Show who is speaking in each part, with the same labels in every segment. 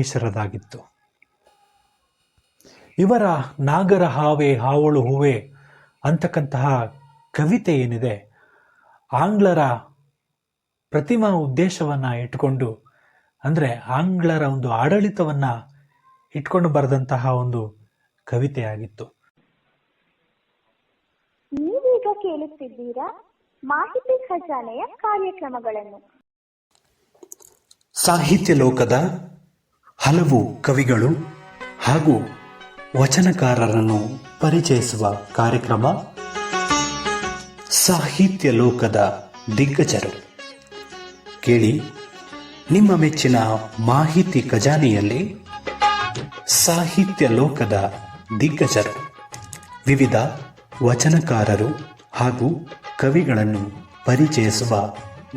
Speaker 1: ಈಶ್ವರದಾಗಿತ್ತು ಇವರ ನಾಗರ ಹಾವೆ ಹಾವಳು ಹೂವೆ ಅಂತಕ್ಕಂತಹ ಕವಿತೆ ಏನಿದೆ ಆಂಗ್ಲರ ಪ್ರತಿಮಾ ಉದ್ದೇಶವನ್ನ ಇಟ್ಕೊಂಡು ಅಂದ್ರೆ ಆಂಗ್ಲರ ಒಂದು ಆಡಳಿತವನ್ನ ಇಟ್ಕೊಂಡು ಬರೆದಂತಹ ಒಂದು ಕವಿತೆಯಾಗಿತ್ತು.
Speaker 2: ನೀವೀಗ ಕೇಳುತ್ತಿದ್ದೀರಾ ಮಾಹಿತಿ ಖಜಾನೆಯ ಕಾರ್ಯಕ್ರಮಗಳನ್ನು.
Speaker 1: ಸಾಹಿತ್ಯ ಲೋಕದ ಹಲವು ಕವಿಗಳು ಹಾಗೂ ವಚನಕಾರರನ್ನು ಪರಿಚಯಿಸುವ ಕಾರ್ಯಕ್ರಮ ಸಾಹಿತ್ಯ ಲೋಕದ ದಿಗ್ಗಜರು. ಕೇಳಿ ನಿಮ್ಮ ಮೆಚ್ಚಿನ ಮಾಹಿತಿ ಖಜಾನೆಯಲ್ಲಿ ಸಾಹಿತ್ಯ ಲೋಕದ ದಿಗ್ಗಜರು. ವಿವಿಧ ವಚನಕಾರರು ಹಾಗೂ ಕವಿಗಳನ್ನು ಪರಿಚಯಿಸುವ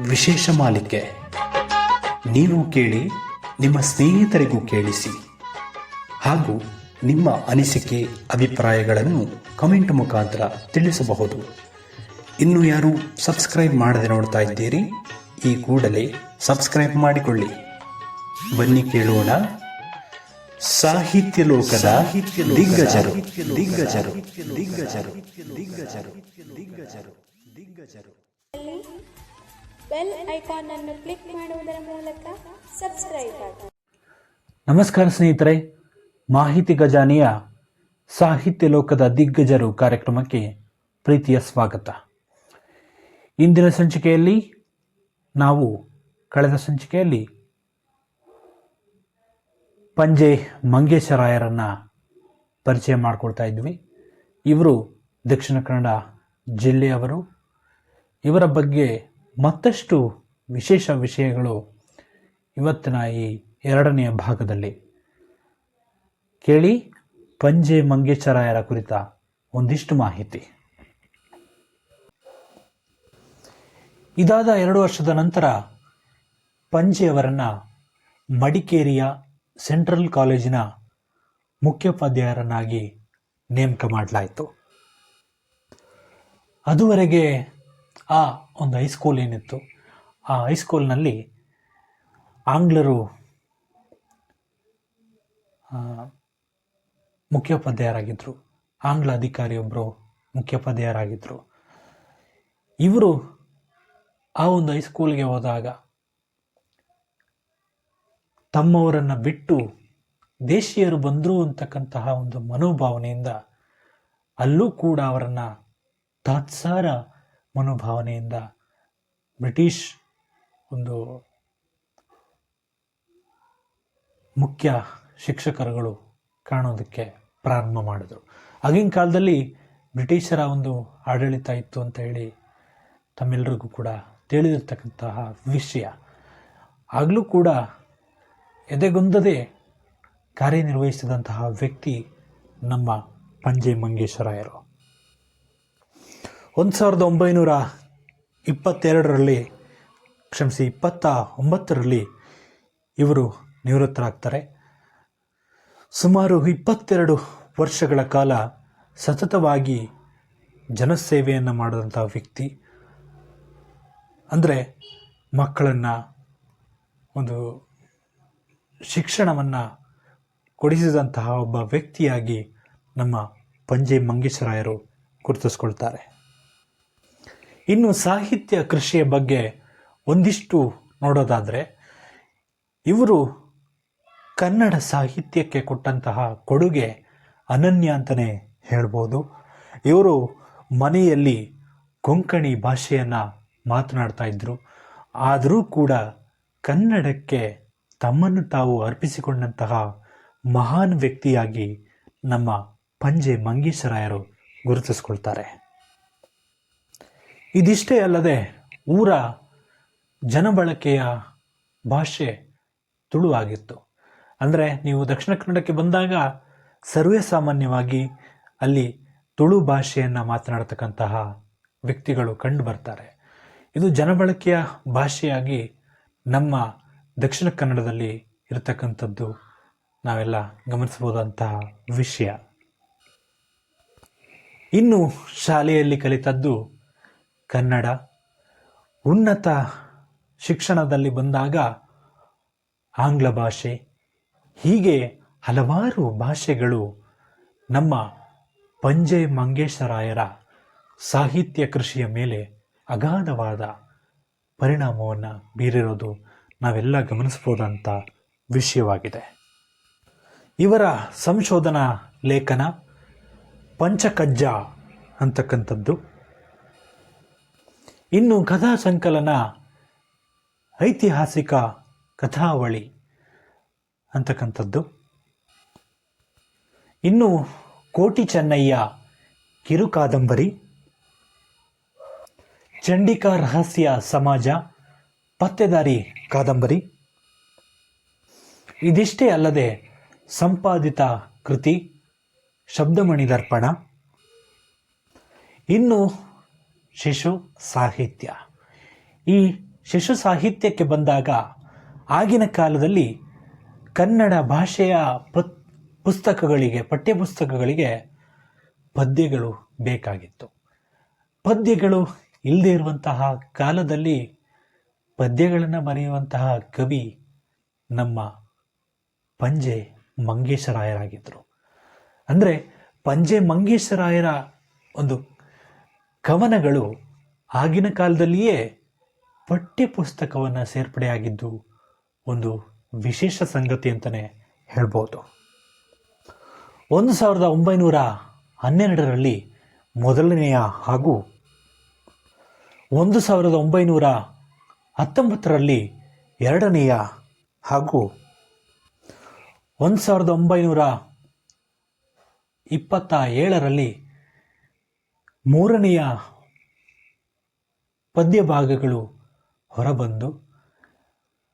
Speaker 1: ವಿಶೇಷ ಮಾಲಿಕೆ. ನೀವು ಕೇಳಿ ನಿಮ್ಮ ಸ್ನೇಹಿತರಿಗೂ ಕೇಳಿಸಿ ಹಾಗೂ ನಿಮ್ಮ ಅನಿಸಿಕೆ, ಅಭಿಪ್ರಾಯಗಳನ್ನು ಕಮೆಂಟ್ ಮುಖಾಂತರ ತಿಳಿಸಬಹುದು. ಇನ್ನು ಯಾರು ಸಬ್ಸ್ಕ್ರೈಬ್ ಮಾಡದೆ ನೋಡ್ತಾ ಇದ್ದೀರಿ, ಈ ಕೂಡಲೇ ಸಬ್ಸ್ಕ್ರೈಬ್ ಮಾಡಿಕೊಳ್ಳಿ. ಬನ್ನಿ ಕೇಳೋಣ. ಸಾಹಿತ್ಯ ಲೋಕದ ದಿಗ್ಗಜರು. ದಿಗ್ಗಜರು. ದಿಗ್ಗಜರು. ದಿಗ್ಗಜರು. ದಿಗ್ಗಜರು. ದಿಗ್ಗಜರು.
Speaker 3: ಬೆಲ್ ಐಕಾನ್ ಅನ್ನು ಕ್ಲಿಕ್ ಮಾಡುವುದರ ಮೂಲಕ ಸಬ್ಸ್ಕ್ರೈಬ್
Speaker 1: ನಮಸ್ಕಾರ ಸ್ನೇಹಿತರೆ, ಮಾಹಿತಿ ಗಜಾನಿಯ ಸಾಹಿತ್ಯ ಲೋಕದ ದಿಗ್ಗಜರು ಕಾರ್ಯಕ್ರಮಕ್ಕೆ ಪ್ರೀತಿಯ ಸ್ವಾಗತ. ಇಂದಿನ ಸಂಚಿಕೆಯಲ್ಲಿ ನಾವು, ಕಳೆದ ಸಂಚಿಕೆಯಲ್ಲಿ ಪಂಜೆ ಮಂಗೇಶರಾಯರನ್ನ ಪರಿಚಯ ಮಾಡಿಕೊಳ್ತಾ ಇದ್ವಿ. ಇವರು ದಕ್ಷಿಣ ಕನ್ನಡ ಜಿಲ್ಲೆಯವರು ಇವರ ಬಗ್ಗೆ ಮತ್ತಷ್ಟು ವಿಶೇಷ ವಿಷಯಗಳು ಇವತ್ತಿನ ಈ ಎರಡನೆಯ ಭಾಗದಲ್ಲಿ. ಕೇಳಿ ಪಂಜೆ ಮಂಗೇಶರಾಯರ ಕುರಿತ ಒಂದಿಷ್ಟು ಮಾಹಿತಿ. ಇದಾದ ಎರಡು ವರ್ಷದ ನಂತರ ಪಂಜೆಯವರನ್ನು ಮಡಿಕೇರಿಯ ಸೆಂಟ್ರಲ್ ಕಾಲೇಜಿನ ಮುಖ್ಯೋಪಾಧ್ಯಾಯರನ್ನಾಗಿ ನೇಮಕ ಮಾಡಲಾಯಿತು. ಅದುವರೆಗೆ ಆ ಒಂದು ಹೈಸ್ಕೂಲ್ ಏನಿತ್ತು, ಆ ಹೈಸ್ಕೂಲ್ನಲ್ಲಿ ಆಂಗ್ಲರು ಮುಖ್ಯೋಪಾಧ್ಯಾಯರಾಗಿದ್ದರು ಆಂಗ್ಲ ಅಧಿಕಾರಿಯೊಬ್ಬರು ಮುಖ್ಯೋಪಾಧ್ಯಾಯರಾಗಿದ್ದರು ಇವರು ಆ ಒಂದು ಹೈಸ್ಕೂಲ್ಗೆ ಹೋದಾಗ ತಮ್ಮವರನ್ನು ಬಿಟ್ಟು ದೇಶೀಯರು ಬಂದರು ಅಂತಕ್ಕಂತಹ ಒಂದು ಮನೋಭಾವನೆಯಿಂದ ಅಲ್ಲೂ ಕೂಡ ಅವರನ್ನು ತಾತ್ಸಾರ ಮನೋಭಾವನೆಯಿಂದ ಬ್ರಿಟಿಷ್ ಒಂದು ಮುಖ್ಯ ಶಿಕ್ಷಕರುಗಳು ಕಾಣೋದಕ್ಕೆ ಪ್ರಾರಂಭ ಮಾಡಿದರು. ಆಗಿನ ಕಾಲದಲ್ಲಿ ಬ್ರಿಟಿಷರ ಒಂದು ಆಡಳಿತ ಇತ್ತು ಅಂತ ಹೇಳಿ ತಮ್ಮೆಲ್ಲರಿಗೂ ಕೂಡ ತಿಳಿದಿರ್ತಕ್ಕಂತಹ ವಿಷಯ. ಆಗಲೂ ಕೂಡ ಎದೆಗುಂದದೆ ಕಾರ್ಯನಿರ್ವಹಿಸಿದಂತಹ ವ್ಯಕ್ತಿ ನಮ್ಮ ಪಂಜೆ ಮಂಗೇಶ್ವರಾಯರು. ಒಂದು ಸಾವಿರದ ಒಂಬೈನೂರ ಇಪ್ಪತ್ತೆರಡರಲ್ಲಿ, ಕ್ಷಮಿಸಿ ಇಪ್ಪತ್ತ ಒಂಬತ್ತರಲ್ಲಿ ಇವರು ನಿವೃತ್ತರಾಗ್ತಾರೆ. ಸುಮಾರು ಇಪ್ಪತ್ತೆರಡು ವರ್ಷಗಳ ಕಾಲ ಸತತವಾಗಿ ಜನಸೇವೆಯನ್ನು ಮಾಡಿದಂಥ ವ್ಯಕ್ತಿ. ಅಂದರೆ ಮಕ್ಕಳನ್ನು ಒಂದು ಶಿಕ್ಷಣವನ್ನು ಕೊಡಿಸಿದಂತಹ ಒಬ್ಬ ವ್ಯಕ್ತಿಯಾಗಿ ನಮ್ಮ ಪಂಜೆ ಮಂಗೇಶ್ವರಾಯರು ಗುರುತಿಸ್ಕೊಳ್ತಾರೆ. ಇನ್ನು ಸಾಹಿತ್ಯ ಕೃಷಿಯ ಬಗ್ಗೆ ಒಂದಿಷ್ಟು ನೋಡೋದಾದರೆ, ಇವರು ಕನ್ನಡ ಸಾಹಿತ್ಯಕ್ಕೆ ಕೊಟ್ಟಂತಹ ಕೊಡುಗೆ ಅನನ್ಯ ಅಂತಲೇ ಹೇಳ್ಬೋದು. ಇವರು ಮನೆಯಲ್ಲಿ ಕೊಂಕಣಿ ಭಾಷೆಯನ್ನು ಮಾತನಾಡ್ತಾ ಇದ್ದರು ಆದರೂ ಕೂಡ ಕನ್ನಡಕ್ಕೆ ತಮ್ಮನ್ನು ತಾವು ಅರ್ಪಿಸಿಕೊಂಡಂತಹ ಮಹಾನ್ ವ್ಯಕ್ತಿಯಾಗಿ ನಮ್ಮ ಪಂಜೆ ಮಂಗೇಶರಾಯರು ಗುರುತಿಸ್ಕೊಳ್ತಾರೆ. ಇದಿಷ್ಟೇ ಅಲ್ಲದೆ ಊರ ಜನಬಳಕೆಯ ಭಾಷೆ ತುಳು ಆಗಿತ್ತು. ಅಂದರೆ ನೀವು ದಕ್ಷಿಣ ಕನ್ನಡಕ್ಕೆ ಬಂದಾಗ ಸರ್ವೇ ಸಾಮಾನ್ಯವಾಗಿ ಅಲ್ಲಿ ತುಳು ಭಾಷೆಯನ್ನು ಮಾತನಾಡತಕ್ಕಂತಹ ವ್ಯಕ್ತಿಗಳು ಕಂಡು ಬರ್ತಾರೆ. ಇದು ಜನಬಳಕೆಯ ಭಾಷೆಯಾಗಿ ನಮ್ಮ ದಕ್ಷಿಣ ಕನ್ನಡದಲ್ಲಿ ಇರತಕ್ಕಂಥದ್ದು ನಾವೆಲ್ಲ ಗಮನಿಸಬಹುದಂತಹ ವಿಷಯ. ಇನ್ನು ಶಾಲೆಯಲ್ಲಿ ಕಲಿತದ್ದು ಕನ್ನಡ ಉನ್ನತ ಶಿಕ್ಷಣದಲ್ಲಿ ಬಂದಾಗ ಆಂಗ್ಲ ಭಾಷೆ. ಹೀಗೆ ಹಲವಾರು ಭಾಷೆಗಳು ನಮ್ಮ ಪಂಜೆ ಮಂಗೇಶರಾಯರ ಸಾಹಿತ್ಯ ಕೃಷಿಯ ಮೇಲೆ ಅಗಾಧವಾದ ಪರಿಣಾಮವನ್ನು ಬೀರಿರೋದು ನಾವೆಲ್ಲ ಗಮನಿಸ್ಬೋದಂಥ ವಿಷಯವಾಗಿದೆ. ಇವರ ಸಂಶೋಧನಾ ಲೇಖನ ಪಂಚಕಜ್ಜ ಅಂತಕ್ಕಂಥದ್ದು. ಇನ್ನು ಕಥಾ ಸಂಕಲನ ಐತಿಹಾಸಿಕ ಕಥಾವಳಿ ಅಂತಕ್ಕಂಥದ್ದು. ಇನ್ನು ಕೋಟಿ ಚೆನ್ನಯ್ಯ ಕಿರುಕಾದಂಬರಿ ಚಂಡಿಕಾ ರಹಸ್ಯ ಸಮಾಜ ಪತ್ತೆದಾರಿ ಕಾದಂಬರಿ. ಇದಿಷ್ಟೇ ಅಲ್ಲದೆ ಸಂಪಾದಿತ ಕೃತಿ ಶಬ್ದಮಣಿ ದರ್ಪಣ ಇನ್ನು ಶಿಶು ಸಾಹಿತ್ಯ. ಈ ಶಿಶು ಸಾಹಿತ್ಯಕ್ಕೆ ಬಂದಾಗ ಆಗಿನ ಕಾಲದಲ್ಲಿ ಕನ್ನಡ ಭಾಷೆಯ ಪುಸ್ತಕಗಳಿಗೆ, ಪಠ್ಯಪುಸ್ತಕಗಳಿಗೆ ಪದ್ಯಗಳು ಬೇಕಾಗಿತ್ತು. ಪದ್ಯಗಳು ಇಲ್ಲದೇ ಇರುವಂತಹ ಕಾಲದಲ್ಲಿ ಪದ್ಯಗಳನ್ನು ಬರೆಯುವಂತಹ ಕವಿ ನಮ್ಮ ಪಂಜೆ ಮಂಗೇಶರಾಯರಾಗಿದ್ದರು. ಅಂದರೆ ಪಂಜೆ ಮಂಗೇಶರಾಯರ ಒಂದು ಕವನಗಳು ಆಗಿನ ಕಾಲದಲ್ಲಿಯೇ ಪಠ್ಯಪುಸ್ತಕವನ್ನು ಸೇರ್ಪಡೆಯಾಗಿದ್ದು ಒಂದು ವಿಶೇಷ ಸಂಗತಿ ಅಂತಲೇ ಹೇಳ್ಬೋದು. ಒಂದು ಸಾವಿರದ ಒಂಬೈನೂರ ಹನ್ನೆರಡರಲ್ಲಿ ಮೊದಲನೆಯ ಹಾಗೂ ಒಂದು ಸಾವಿರದ ಒಂಬೈನೂರ ಹತ್ತೊಂಬತ್ತರಲ್ಲಿ ಎರಡನೆಯ ಹಾಗೂ ಒಂದು ಸಾವಿರದ ಒಂಬೈನೂರ ಇಪ್ಪತ್ತ ಏಳರಲ್ಲಿ ಮೂರನೆಯ ಪದ್ಯ ಭಾಗಗಳು ಹೊರಬಂದು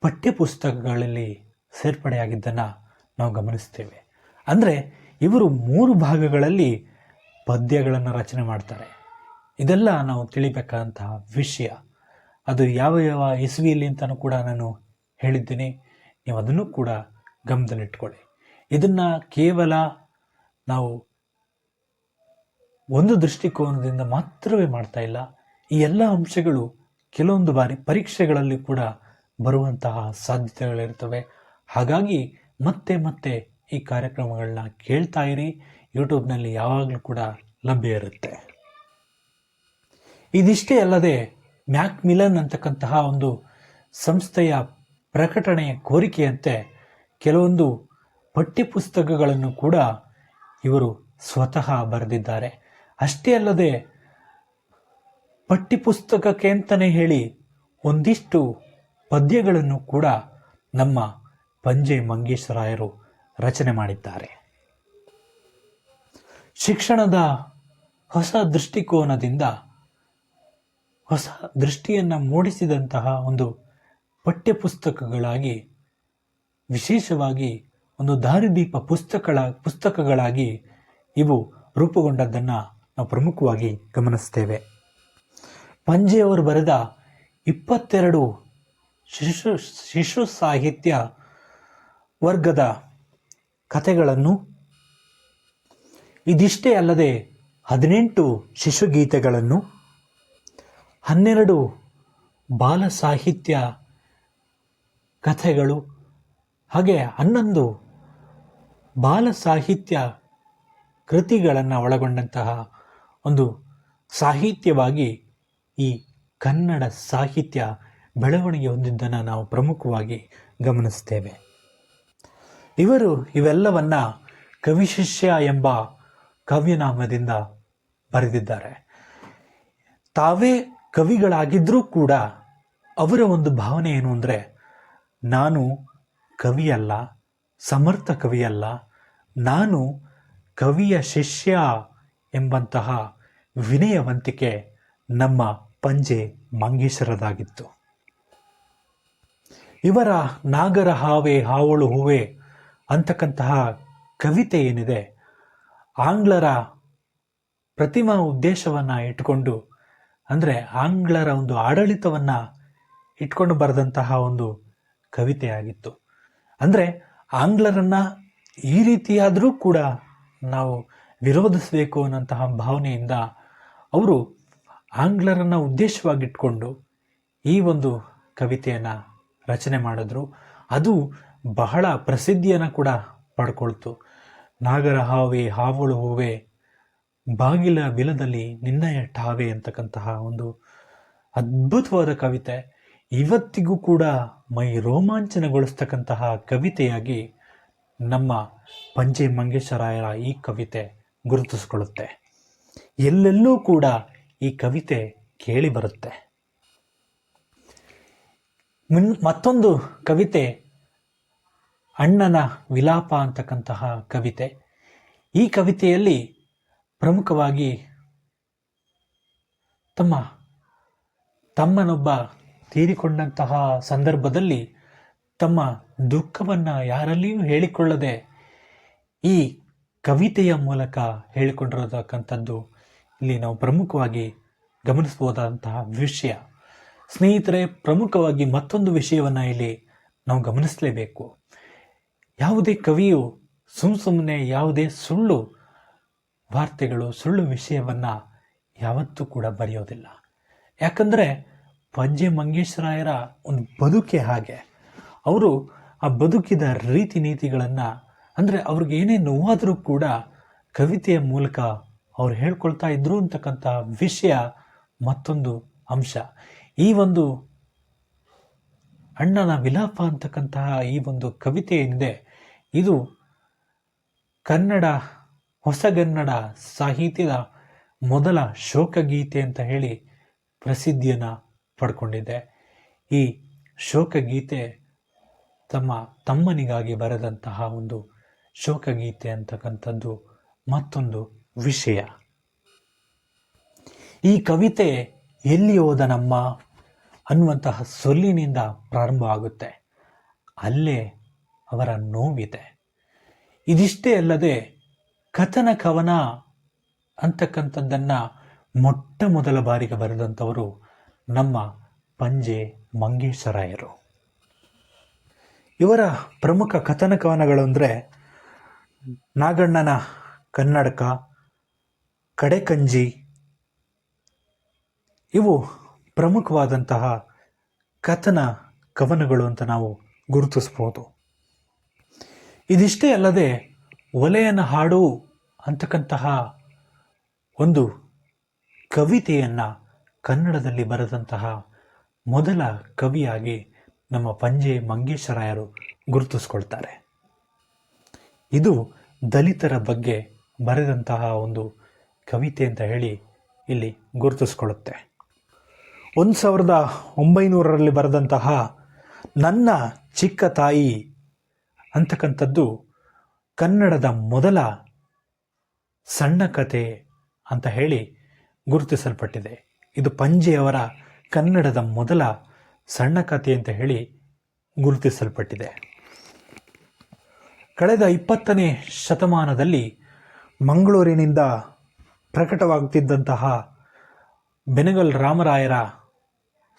Speaker 1: ಪಠ್ಯಪುಸ್ತಕಗಳಲ್ಲಿ ಸೇರ್ಪಡೆಯಾಗಿದ್ದನ್ನು ನಾವು ಗಮನಿಸ್ತೇವೆ. ಅಂದರೆ ಇವರು ಮೂರು ಭಾಗಗಳಲ್ಲಿ ಪದ್ಯಗಳನ್ನು ರಚನೆ ಮಾಡ್ತಾರೆ. ಇದೆಲ್ಲ ನಾವು ತಿಳಿಬೇಕಾದಂತಹ ವಿಷಯ. ಅದು ಯಾವ ಯಾವ ಇಸ್ವಿಯಲ್ಲಿ ಅಂತಲೂ ಕೂಡ ನಾನು ಹೇಳಿದ್ದೀನಿ. ನೀವು ಅದನ್ನು ಕೂಡ ಗಮನದಲ್ಲಿಟ್ಕೊಳ್ಳಿ. ಇದನ್ನು ಕೇವಲ ನಾವು ಒಂದು ದೃಷ್ಟಿಕೋನದಿಂದ ಮಾತ್ರವೇ ಮಾಡ್ತಾ ಇಲ್ಲ. ಈ ಎಲ್ಲ ಅಂಶಗಳು ಕೆಲವೊಂದು ಬಾರಿ ಪರೀಕ್ಷೆಗಳಲ್ಲಿ ಕೂಡ ಬರುವಂತಹ ಸಾಧ್ಯತೆಗಳಿರ್ತವೆ ಹಾಗಾಗಿ ಮತ್ತೆ ಮತ್ತೆ ಈ ಕಾರ್ಯಕ್ರಮಗಳನ್ನ ಕೇಳ್ತಾ ಇರಿ. ಯೂಟ್ಯೂಬ್ನಲ್ಲಿ ಯಾವಾಗಲೂ ಕೂಡ ಲಭ್ಯ ಇರುತ್ತೆ. ಇದಿಷ್ಟೇ ಅಲ್ಲದೆ ಮ್ಯಾಕ್ ಮಿಲನ್ ಅಂತಕ್ಕಂತಹ ಒಂದು ಸಂಸ್ಥೆಯ ಪ್ರಕಟಣೆಯ ಕೋರಿಕೆಯಂತೆ ಕೆಲವೊಂದು ಪಠ್ಯಪುಸ್ತಕಗಳನ್ನು ಕೂಡ ಇವರು ಸ್ವತಃ ಬರೆದಿದ್ದಾರೆ. ಅಷ್ಟೇ ಅಲ್ಲದೆ ಪಠ್ಯಪುಸ್ತಕಕ್ಕೆ ಅಂತಲೇ ಹೇಳಿ ಒಂದಿಷ್ಟು ಪದ್ಯಗಳನ್ನು ಕೂಡ ನಮ್ಮ ಪಂಜೆ ಮಂಗೇಶ್ವರಾಯರು ರಚನೆ ಮಾಡಿದ್ದಾರೆ. ಶಿಕ್ಷಣದ ಹೊಸ ದೃಷ್ಟಿಕೋನದಿಂದ, ಹೊಸ ದೃಷ್ಟಿಯನ್ನು ಮೂಡಿಸಿದಂತಹ ಒಂದು ಪಠ್ಯಪುಸ್ತಕಗಳಾಗಿ, ವಿಶೇಷವಾಗಿ ಒಂದು ದಾರಿದೀಪ ಪುಸ್ತಕಗಳ, ಪುಸ್ತಕಗಳಾಗಿ ಇವು ರೂಪುಗೊಂಡದ್ದನ್ನು ನಾವು ಪ್ರಮುಖವಾಗಿ ಗಮನಿಸ್ತೇವೆ ಪಂಜೆಯವರು ಬರೆದ ಇಪ್ಪತ್ತೆರಡು ಶಿಶು ಶಿಶು ಸಾಹಿತ್ಯ ವರ್ಗದ ಕಥೆಗಳನ್ನು ಇದಿಷ್ಟೇ ಅಲ್ಲದೆ ಹದಿನೆಂಟು ಶಿಶುಗೀತೆಗಳನ್ನು, ಹನ್ನೆರಡು ಬಾಲ ಸಾಹಿತ್ಯ ಕಥೆಗಳು, ಹಾಗೆ ಹನ್ನೊಂದು ಬಾಲ ಸಾಹಿತ್ಯ ಕೃತಿಗಳನ್ನು ಒಳಗೊಂಡಂತಹ ಒಂದು ಸಾಹಿತ್ಯವಾಗಿ ಈ ಕನ್ನಡ ಸಾಹಿತ್ಯ ಬೆಳವಣಿಗೆ ಹೊಂದಿದ್ದನ್ನು ನಾವು ಪ್ರಮುಖವಾಗಿ ಗಮನಿಸ್ತೇವೆ. ಇವರು ಇವೆಲ್ಲವನ್ನು ಕವಿಶಿಷ್ಯ ಎಂಬ ಕವ್ಯನಾಮದಿಂದ ಬರೆದಿದ್ದಾರೆ. ತಾವೇ ಕವಿಗಳಾಗಿದ್ದರೂ ಕೂಡ ಅವರ ಒಂದು ಭಾವನೆ ಏನು ಅಂದರೆ, ನಾನು ಕವಿಯಲ್ಲ, ಸಮರ್ಥ ಕವಿಯಲ್ಲ, ನಾನು ಕವಿಯ ಶಿಷ್ಯ ಎಂಬಂತಹ ವಿನಯವಂತಿಕೆ ನಮ್ಮ ಪಂಜೆ ಮಂಗೇಶರದಾಗಿತ್ತು ಇವರ ನಾಗರ ಹಾವೆ, ಹಾವಳು, ಹೂವೆ ಅಂತಕ್ಕಂತಹ ಕವಿತೆ ಏನಿದೆ, ಆಂಗ್ಲರ ಪ್ರತಿಮಾ ಉದ್ದೇಶವನ್ನು ಇಟ್ಕೊಂಡು, ಅಂದರೆ ಆಂಗ್ಲರ ಒಂದು ಆಡಳಿತವನ್ನು ಇಟ್ಕೊಂಡು ಬರೆದಂತಹ ಒಂದು ಕವಿತೆಯಾಗಿತ್ತು ಅಂದರೆ ಆಂಗ್ಲರನ್ನು ಈ ರೀತಿಯಾದರೂ ಕೂಡ ನಾವು ವಿರೋಧಿಸಬೇಕು ಅನ್ನೋಂತಹ ಭಾವನೆಯಿಂದ ಅವರು ಆಂಗ್ಲರನ್ನು ಉದ್ದೇಶವಾಗಿಟ್ಕೊಂಡು ಈ ಒಂದು ಕವಿತೆಯನ್ನು ರಚನೆ ಮಾಡಿದ್ರು. ಅದು ಬಹಳ ಪ್ರಸಿದ್ಧಿಯನ್ನು ಕೂಡ ಪಡ್ಕೊಳ್ತು. ನಾಗರ ಹಾವೆ, ಹಾವಳು ಹೂವೆ, ಬಾಗಿಲ ಬಿಲದಲ್ಲಿ ನಿನ್ನಯ ಠಾವೆ ಅಂತಕ್ಕಂತಹ ಒಂದು ಅದ್ಭುತವಾದ ಕವಿತೆ. ಇವತ್ತಿಗೂ ಕೂಡ ಮೈ ರೋಮಾಂಚನಗೊಳಿಸ್ತಕ್ಕಂತಹ ಕವಿತೆಯಾಗಿ ನಮ್ಮ ಪಂಜೆ ಮಂಗೇಶರಾಯರ ಈ ಕವಿತೆ ಗುರುತಿಸಿಕೊಳ್ಳುತ್ತೆ. ಎಲ್ಲೆಲ್ಲೂ ಕೂಡ ಈ ಕವಿತೆ ಕೇಳಿ ಬರುತ್ತೆ. ಮುನ್ ಮತ್ತೊಂದು ಕವಿತೆ, ಅಣ್ಣನ ವಿಲಾಪ ಅಂತಕ್ಕಂತಹ ಕವಿತೆ. ಈ ಕವಿತೆಯಲ್ಲಿ ಪ್ರಮುಖವಾಗಿ ತಮ್ಮ ತಮ್ಮನೊಬ್ಬ ತೀರಿಕೊಂಡಂತಹ ಸಂದರ್ಭದಲ್ಲಿ ತಮ್ಮ ದುಃಖವನ್ನು ಯಾರಲ್ಲಿಯೂ ಹೇಳಿಕೊಳ್ಳದೆ ಈ ಕವಿತೆಯ ಮೂಲಕ ಹೇಳಿಕೊಂಡಿರತಕ್ಕಂಥದ್ದು ಇಲ್ಲಿ ನಾವು ಪ್ರಮುಖವಾಗಿ ಗಮನಿಸಬಹುದಾದಂತಹ ವಿಷಯ. ಸ್ನೇಹಿತರೆ, ಪ್ರಮುಖವಾಗಿ ಮತ್ತೊಂದು ವಿಷಯವನ್ನು ಇಲ್ಲಿ ನಾವು ಗಮನಿಸಲೇಬೇಕು. ಯಾವುದೇ ಕವಿಯು ಸುಮ್ ಸುಮ್ಮನೆ ಯಾವುದೇ ಸುಳ್ಳು ವಾರ್ತೆಗಳು, ಸುಳ್ಳು ವಿಷಯವನ್ನು ಯಾವತ್ತೂ ಕೂಡ ಬರೆಯೋದಿಲ್ಲ. ಯಾಕಂದರೆ ಪಂಜೆ ಮಂಗೇಶ್ವರಾಯರ ಒಂದು ಬದುಕೆ ಹಾಗೆ. ಅವರು ಆ ಬದುಕಿದ ರೀತಿ ನೀತಿಗಳನ್ನು ಅಂದರೆ ಅವ್ರಿಗೆ ಏನೇ ನೋವಾದರೂ ಕೂಡ ಕವಿತೆಯ ಮೂಲಕ ಅವ್ರು ಹೇಳ್ಕೊಳ್ತಾ ಇದ್ರು ಅಂತಕ್ಕಂಥ ವಿಷಯ ಮತ್ತೊಂದು ಅಂಶ. ಈ ಒಂದು ಅಣ್ಣನ ವಿಲಾಪ ಅಂತಕ್ಕಂತಹ ಈ ಒಂದು ಕವಿತೆ ಏನಿದೆ, ಇದು ಕನ್ನಡ ಹೊಸಗನ್ನಡ ಸಾಹಿತ್ಯದ ಮೊದಲ ಶೋಕಗೀತೆ ಅಂತ ಹೇಳಿ ಪ್ರಸಿದ್ಧಿಯನ್ನು ಪಡ್ಕೊಂಡಿದೆ. ಈ ಶೋಕಗೀತೆ ತಮ್ಮ ತಮ್ಮನಿಗಾಗಿ ಬರೆದಂತಹ ಒಂದು ಶೋಕಗೀತೆ ಅಂತಕ್ಕಂಥದ್ದು ಮತ್ತೊಂದು ವಿಷಯ. ಈ ಕವಿತೆ ಎಲ್ಲಿ ಹೋದ ನಮ್ಮ ಅನ್ನುವಂತಹ ಸೊಲ್ಲಿನಿಂದ ಪ್ರಾರಂಭ ಆಗುತ್ತೆ. ಅಲ್ಲೇ ಅವರ ನೋವಿದೆ. ಇದಿಷ್ಟೇ ಅಲ್ಲದೆ ಕಥನ ಕವನ ಅಂತಕ್ಕಂಥದ್ದನ್ನು ಮೊಟ್ಟ ಮೊದಲ ಬಾರಿಗೆ ಬರೆದಂಥವರು ನಮ್ಮ ಪಂಜೆ ಮಂಗೇಶರಾಯರು. ಇವರ ಪ್ರಮುಖ ಕಥನ ಕವನಗಳು ಅಂದರೆ ನಾಗಣ್ಣನ ಕನ್ನಡಕ, ಕಡೆಕಂಜಿ ಇವು ಪ್ರಮುಖವಾದಂತಹ ಕಥನ ಕವನಗಳು ಅಂತ ನಾವು ಗುರುತಿಸ್ಬೋದು. ಇದಿಷ್ಟೇ ಅಲ್ಲದೆ ಒಲೆಯನ ಹಾಡು ಅಂತಕ್ಕಂತಹ ಒಂದು ಕವಿತೆಯನ್ನು ಕನ್ನಡದಲ್ಲಿ ಬರೆದಂತಹ ಮೊದಲ ಕವಿಯಾಗಿ ನಮ್ಮ ಪಂಜೆ ಮಂಗೇಶರಾಯರು ಗುರುತಿಸ್ಕೊಳ್ತಾರೆ. ಇದು ದಲಿತರ ಬಗ್ಗೆ ಬರೆದಂತಹ ಒಂದು ಕವಿತೆ ಅಂತ ಹೇಳಿ ಇಲ್ಲಿ ಗುರುತಿಸ್ಕೊಳ್ಳುತ್ತೆ. ಒಂದು ಸಾವಿರದ ಒಂಬೈನೂರರಲ್ಲಿ ಬರೆದಂತಹ ನನ್ನ ಚಿಕ್ಕ ತಾಯಿ ಅಂತಕ್ಕಂಥದ್ದು ಕನ್ನಡದ ಮೊದಲ ಸಣ್ಣ ಕತೆ ಅಂತ ಹೇಳಿ ಗುರುತಿಸಲ್ಪಟ್ಟಿದೆ. ಇದು ಪಂಜೆಯವರ ಕನ್ನಡದ ಮೊದಲ ಸಣ್ಣ ಕಥೆ ಅಂತ ಹೇಳಿ ಗುರುತಿಸಲ್ಪಟ್ಟಿದೆ. ಕಳೆದ ಇಪ್ಪತ್ತನೇ ಶತಮಾನದಲ್ಲಿ ಮಂಗಳೂರಿನಿಂದ ಪ್ರಕಟವಾಗುತ್ತಿದ್ದಂತಹ ಬೆನಗಲ್ ರಾಮರಾಯರ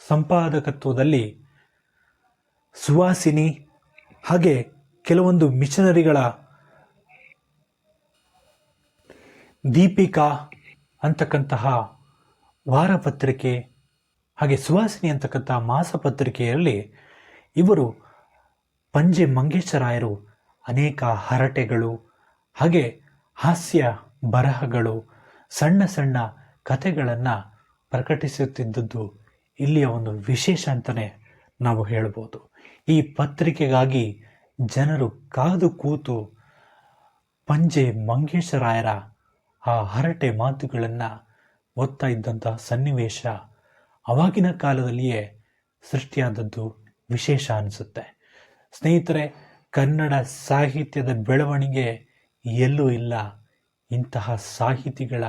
Speaker 1: ಸಂಪಾದಕತ್ವದಲ್ಲಿ ಸುವಾಸಿನಿ ಹಾಗೆ ಕೆಲವೊಂದು ಮಿಷನರಿಗಳ ದೀಪಿಕಾ ಅಂತಕ್ಕಂತಹ ವಾರಪತ್ರಿಕೆ ಹಾಗೆ ಸುವಾಸಿನಿ ಅಂತಕ್ಕಂತಹ ಮಾಸಪತ್ರಿಕೆಯಲ್ಲಿ ಇವರು ಪಂಜೆ ಮಂಗೇಶರಾಯರು ಅನೇಕ ಹರಟೆಗಳು, ಹಾಗೆ ಹಾಸ್ಯ ಬರಹಗಳು, ಸಣ್ಣ ಸಣ್ಣ ಕಥೆಗಳನ್ನು ಪ್ರಕಟಿಸುತ್ತಿದ್ದದ್ದು ಇಲ್ಲಿಯ ಒಂದು ವಿಶೇಷ ಅಂತಲೇ ನಾವು ಹೇಳ್ಬೋದು. ಈ ಪತ್ರಿಕೆಗಾಗಿ ಜನರು ಕಾದು ಕೂತು ಪಂಜೆ ಮಂಗೇಶರಾಯರ ಆ ಹರಟೆ ಮಾತುಗಳನ್ನು ಓದ್ತಾ ಇದ್ದಂತಹ ಸನ್ನಿವೇಶ ಅವಾಗಿನ ಕಾಲದಲ್ಲಿಯೇ ಸೃಷ್ಟಿಯಾದದ್ದು ವಿಶೇಷ ಅನಿಸುತ್ತೆ. ಸ್ನೇಹಿತರೆ ಕನ್ನಡ ಸಾಹಿತ್ಯದ ಬೆಳವಣಿಗೆ ಎಲ್ಲೂ ಇಲ್ಲ. ಇಂತಹ ಸಾಹಿತಿಗಳ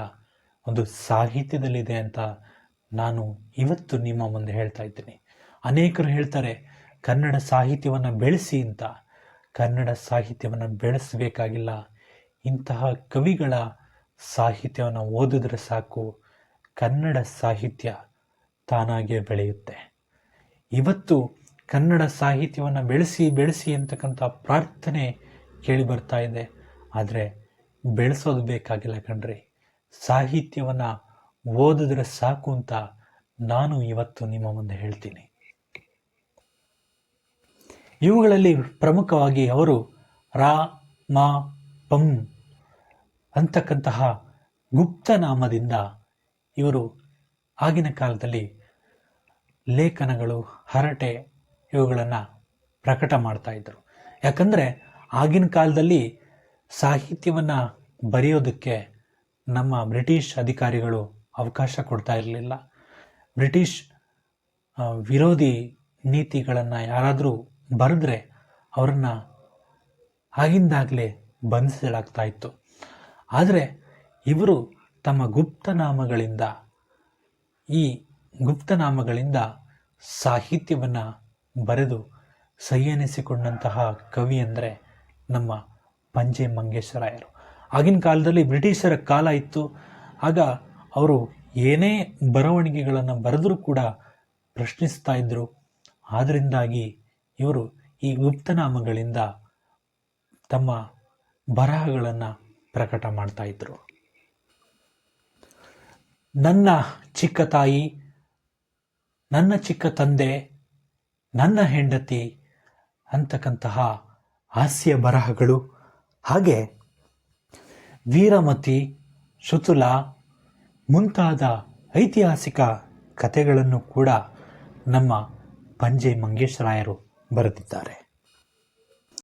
Speaker 1: ಒಂದು ಸಾಹಿತ್ಯದಲ್ಲಿದೆ ಅಂತ ನಾನು ಇವತ್ತು ನಿಮ್ಮ ಮುಂದೆ ಹೇಳ್ತಾ ಇದ್ದೀನಿ. ಅನೇಕರು ಹೇಳ್ತಾರೆ, ಕನ್ನಡ ಸಾಹಿತ್ಯವನ್ನು ಬೆಳೆಸಿ ಅಂತ. ಕನ್ನಡ ಸಾಹಿತ್ಯವನ್ನು ಬೆಳೆಸಬೇಕಾಗಿಲ್ಲ. ಇಂತಹ ಕವಿಗಳ ಸಾಹಿತ್ಯವನ್ನು ಓದಿದ್ರೆ ಸಾಕು. ಕನ್ನಡ ಸಾಹಿತ್ಯ ತಾನಾಗೇ ಬೆಳೆಯುತ್ತೆ. ಇವತ್ತು ಕನ್ನಡ ಸಾಹಿತ್ಯವನ್ನು ಬೆಳೆಸಿ ಬೆಳೆಸಿ ಅಂತಕ್ಕಂಥ ಪ್ರಾರ್ಥನೆ ಕೇಳಿ ಬರ್ತಾ ಇದೆ. ಆದರೆ ಬೆಳೆಸೋದು ಬೇಕಾಗಿಲ್ಲ ಕಣ್ರಿ. ಸಾಹಿತ್ಯವನ್ನು ಓದಿದ್ರೆ ಸಾಕು ಅಂತ ನಾನು ಇವತ್ತು ನಿಮ್ಮ ಮುಂದೆ ಹೇಳ್ತೀನಿ. ಇವುಗಳಲ್ಲಿ ಪ್ರಮುಖವಾಗಿ ಅವರು ರಾ, ಮ, ಪಂ ಅಂತಕ್ಕಂತಹ ಗುಪ್ತನಾಮದಿಂದ ಇವರು ಆಗಿನ ಕಾಲದಲ್ಲಿ ಲೇಖನಗಳು, ಹರಟೆ ಇವುಗಳನ್ನು ಪ್ರಕಟ ಮಾಡ್ತಾ ಇದ್ದರು ಯಾಕಂದರೆ ಆಗಿನ ಕಾಲದಲ್ಲಿ ಸಾಹಿತ್ಯವನ್ನು ಬರೆಯೋದಕ್ಕೆ ನಮ್ಮ ಬ್ರಿಟಿಷ್ ಅಧಿಕಾರಿಗಳು ಅವಕಾಶ ಕೊಡ್ತಾ ಇರಲಿಲ್ಲ. ಬ್ರಿಟಿಷ್ ವಿರೋಧಿ ನೀತಿಗಳನ್ನು ಯಾರಾದರೂ ಬರೆದ್ರೆ ಅವರನ್ನು ಆಗಿಂದಾಗಲೇ ಬಂಧಿಸಲಾಗ್ತಾ ಇತ್ತು. ಆದರೆ ಇವರು ತಮ್ಮ ಗುಪ್ತನಾಮಗಳಿಂದ ಈ ಗುಪ್ತನಾಮಗಳಿಂದ ಸಾಹಿತ್ಯವನ್ನು ಬರೆದು ಸಹ್ಯನಿಸಿಕೊಂಡಂತಹ ಕವಿ ಅಂದರೆ ನಮ್ಮ ಪಂಜೆ ಮಂಗೇಶ್ವರಾಯರು. ಆಗಿನ ಕಾಲದಲ್ಲಿ ಬ್ರಿಟಿಷರ ಕಾಲ ಇತ್ತು. ಆಗ ಅವರು ಏನೇ ಬರವಣಿಗೆಗಳನ್ನು ಬರೆದರೂ ಕೂಡ ಪ್ರಶ್ನಿಸ್ತಾ ಇದ್ದರು ಆದ್ದರಿಂದಾಗಿ ಇವರು ಈ ಗುಪ್ತನಾಮಗಳಿಂದ ತಮ್ಮ ಬರಹಗಳನ್ನು ಪ್ರಕಟ ಮಾಡ್ತಾ ಇದ್ದರು ನನ್ನ ಚಿಕ್ಕ ತಾಯಿ, ನನ್ನ ಚಿಕ್ಕ ತಂದೆ ನನ್ನ ಹೆಂಡತಿ ಅಂತಕ್ಕಂತಹ ಹಾಸ್ಯ ಬರಹಗಳು. ಹಾಗೆ ವೀರಮತಿ, ಶುತುಲ ಮುಂತಾದ ಐತಿಹಾಸಿಕ ಕಥೆಗಳನ್ನು ಕೂಡ ನಮ್ಮ ಪಂಜೆ ಮಂಗೇಶರಾಯರು ಬರೆದಿದ್ದಾರೆ.